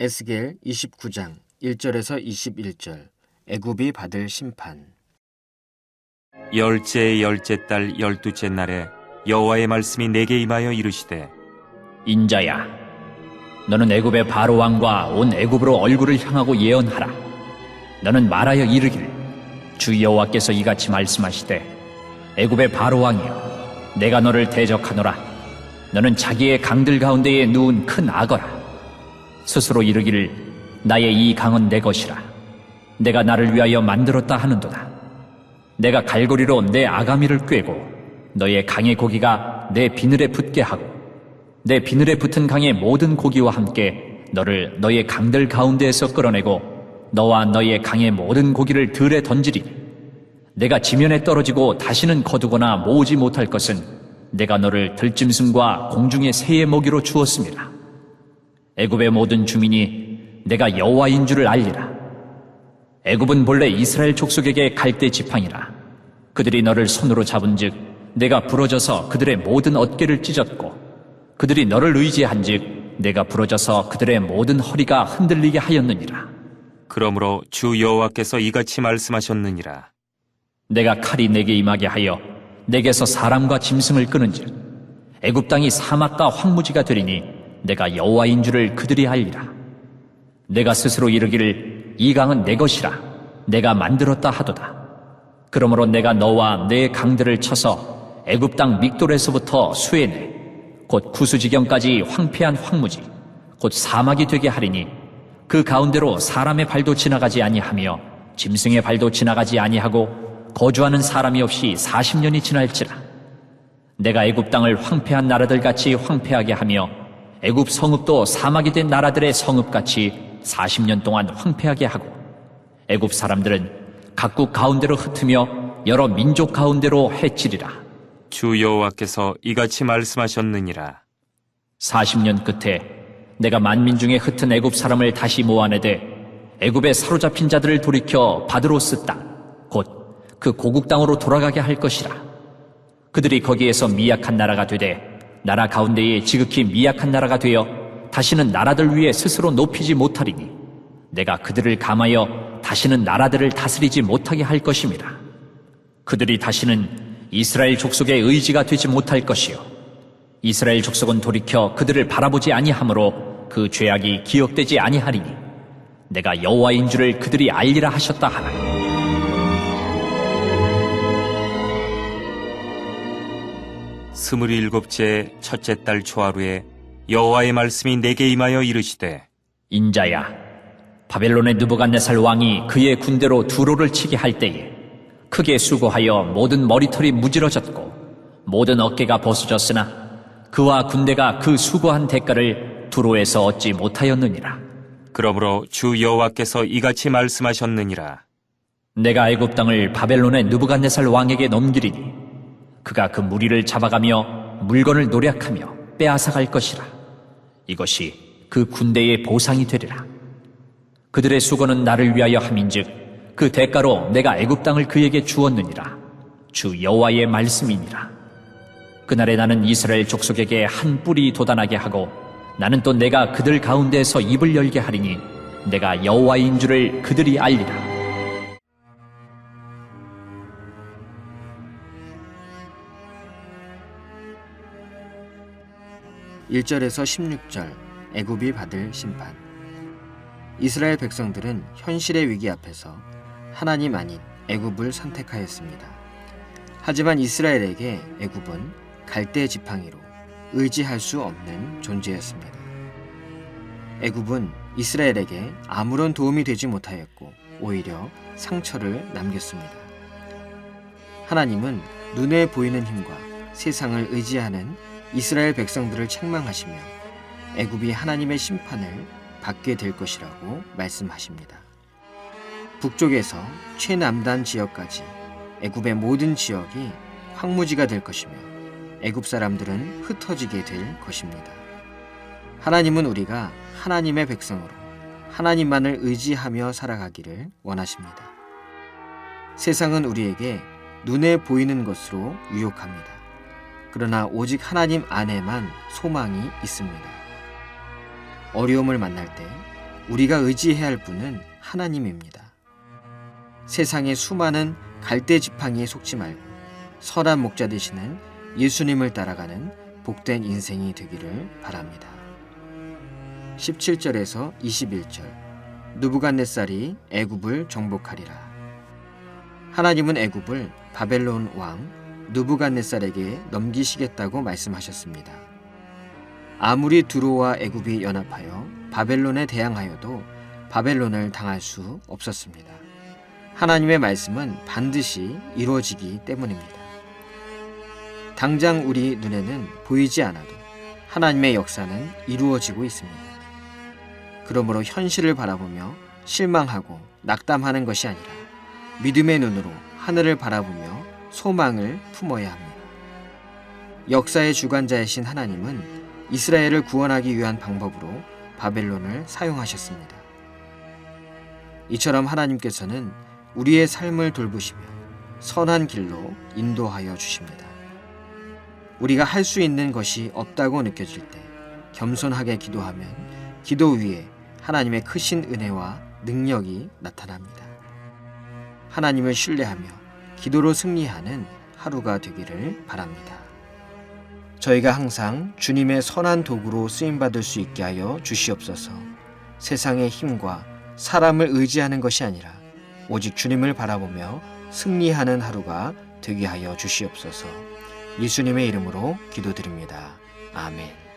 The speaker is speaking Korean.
에스겔 29장 1절에서 21절 애굽이 받을 심판 열째 열째 달 열두째 날에 여호와의 말씀이 내게 임하여 이르시되 인자야, 너는 애굽의 바로 왕과 온 애굽으로 얼굴을 향하고 예언하라. 너는 말하여 이르기를 주 여호와께서 이같이 말씀하시되 애굽의 바로 왕이여, 내가 너를 대적하노라. 너는 자기의 강들 가운데에 누운 큰 악어라. 스스로 이르기를 나의 이 강은 내 것이라. 내가 나를 위하여 만들었다 하는도다. 내가 갈고리로 내 아가미를 꿰고 너의 강의 고기가 내 비늘에 붙게 하고 내 비늘에 붙은 강의 모든 고기와 함께 너를 너의 강들 가운데에서 끌어내고 너와 너의 강의 모든 고기를 들에 던지리니 내가 지면에 떨어지고 다시는 거두거나 모으지 못할 것은 내가 너를 들짐승과 공중의 새의 먹이로 주었습니다. 애굽의 모든 주민이 내가 여호와인 줄을 알리라. 애굽은 본래 이스라엘 족속에게 갈대 지팡이라. 그들이 너를 손으로 잡은즉 내가 부러져서 그들의 모든 어깨를 찢었고 그들이 너를 의지한즉 내가 부러져서 그들의 모든 허리가 흔들리게 하였느니라. 그러므로 주 여호와께서 이같이 말씀하셨느니라 내가 칼이 내게 임하게 하여 내게서 사람과 짐승을 끄는즉 애굽 땅이 사막과 황무지가 되리니 내가 여호와인 줄을 그들이 알리라. 내가 스스로 이르기를 이 강은 내 것이라 내가 만들었다 하도다. 그러므로 내가 너와 내 강들을 쳐서 애굽 땅 믹돌에서부터 수에네 곧 구수지경까지 황폐한 황무지 곧 사막이 되게 하리니 그 가운데로 사람의 발도 지나가지 아니하며 짐승의 발도 지나가지 아니하고 거주하는 사람이 없이 40년이 지날지라 내가 애굽 땅을 황폐한 나라들 같이 황폐하게 하며 애굽 성읍도 사막이 된 나라들의 성읍 같이 40년 동안 황폐하게 하고 애굽 사람들은 각국 가운데로 흩으며 여러 민족 가운데로 해치리라. 주 여호와께서 이같이 말씀하셨느니라. 40년 끝에 내가 만민 중에 흩은 애굽 사람을 다시 모아내되 애굽에 사로잡힌 자들을 돌이켜 바드로스 땅 곧 그 고국 땅으로 돌아가게 할 것이라. 그들이 거기에서 미약한 나라가 되되 나라 가운데에 지극히 미약한 나라가 되어 다시는 나라들 위에 스스로 높이지 못하리니 내가 그들을 감하여 다시는 나라들을 다스리지 못하게 할 것임이라 그들이 다시는 이스라엘 족속의 의지가 되지 못할 것이요 이스라엘 족속은 돌이켜 그들을 바라보지 아니하므로 그 죄악이 기억되지 아니하리니 내가 여호와인 줄을 그들이 알리라 하셨다 하라. 스물일곱째 첫째 달 초하루에 여호와의 말씀이 내게 임하여 이르시되 인자야, 바벨론의 느부갓네살 왕이 그의 군대로 두로를 치게 할 때에 크게 수고하여 모든 머리털이 무질어졌고 모든 어깨가 벗어졌으나 그와 군대가 그 수고한 대가를 두로에서 얻지 못하였느니라. 그러므로 주 여호와께서 이같이 말씀하셨느니라 내가 애굽 땅을 바벨론의 느부갓네살 왕에게 넘기리니 그가 그 무리를 잡아가며 물건을 노략하며 빼앗아갈 것이라. 이것이 그 군대의 보상이 되리라. 그들의 수고는 나를 위하여 함인즉 그 대가로 내가 애굽 땅을 그에게 주었느니라. 주 여호와의 말씀이니라. 그날에 나는 이스라엘 족속에게 한 뿔이 돋아나게 하고 나는 또 내가 그들 가운데에서 입을 열게 하리니 내가 여호와인 줄을 그들이 알리라. 1절에서 16절 애굽이 받을 심판 이스라엘 백성들은 현실의 위기 앞에서 하나님 아닌 애굽을 선택하였습니다. 하지만 이스라엘에게 애굽은 갈대 지팡이로 의지할 수 없는 존재였습니다. 애굽은 이스라엘에게 아무런 도움이 되지 못하였고 오히려 상처를 남겼습니다. 하나님은 눈에 보이는 힘과 세상을 의지하는 이스라엘 백성들을 책망하시며 애굽이 하나님의 심판을 받게 될 것이라고 말씀하십니다. 북쪽에서 최남단 지역까지 애굽의 모든 지역이 황무지가 될 것이며 애굽 사람들은 흩어지게 될 것입니다. 하나님은 우리가 하나님의 백성으로 하나님만을 의지하며 살아가기를 원하십니다. 세상은 우리에게 눈에 보이는 것으로 유혹합니다. 그러나 오직 하나님 안에만 소망이 있습니다. 어려움을 만날 때 우리가 의지해야 할 분은 하나님입니다. 세상의 수많은 갈대 지팡이에 속지 말고 선한 목자 되시는 예수님을 따라가는 복된 인생이 되기를 바랍니다. 17절에서 21절 누부갓네살이 애굽을 정복하리라. 하나님은 애굽을 바벨론 왕 누부갓네살에게 넘기시겠다고 말씀하셨습니다. 아무리 두로와 애굽이 연합하여 바벨론에 대항하여도 바벨론을 당할 수 없었습니다. 하나님의 말씀은 반드시 이루어지기 때문입니다. 당장 우리 눈에는 보이지 않아도 하나님의 역사는 이루어지고 있습니다. 그러므로 현실을 바라보며 실망하고 낙담하는 것이 아니라 믿음의 눈으로 하늘을 바라보며 소망을 품어야 합니다. 역사의 주관자이신 하나님은 이스라엘을 구원하기 위한 방법으로 바벨론을 사용하셨습니다. 이처럼 하나님께서는 우리의 삶을 돌보시며 선한 길로 인도하여 주십니다. 우리가 할 수 있는 것이 없다고 느껴질 때 겸손하게 기도하면 기도 위에 하나님의 크신 은혜와 능력이 나타납니다. 하나님을 신뢰하며 기도로 승리하는 하루가 되기를 바랍니다. 저희가 항상 주님의 선한 도구로 쓰임 받을 수 있게 하여 주시옵소서. 세상의 힘과 사람을 의지하는 것이 아니라 오직 주님을 바라보며 승리하는 하루가 되게 하여 주시옵소서. 예수님의 이름으로 기도드립니다. 아멘.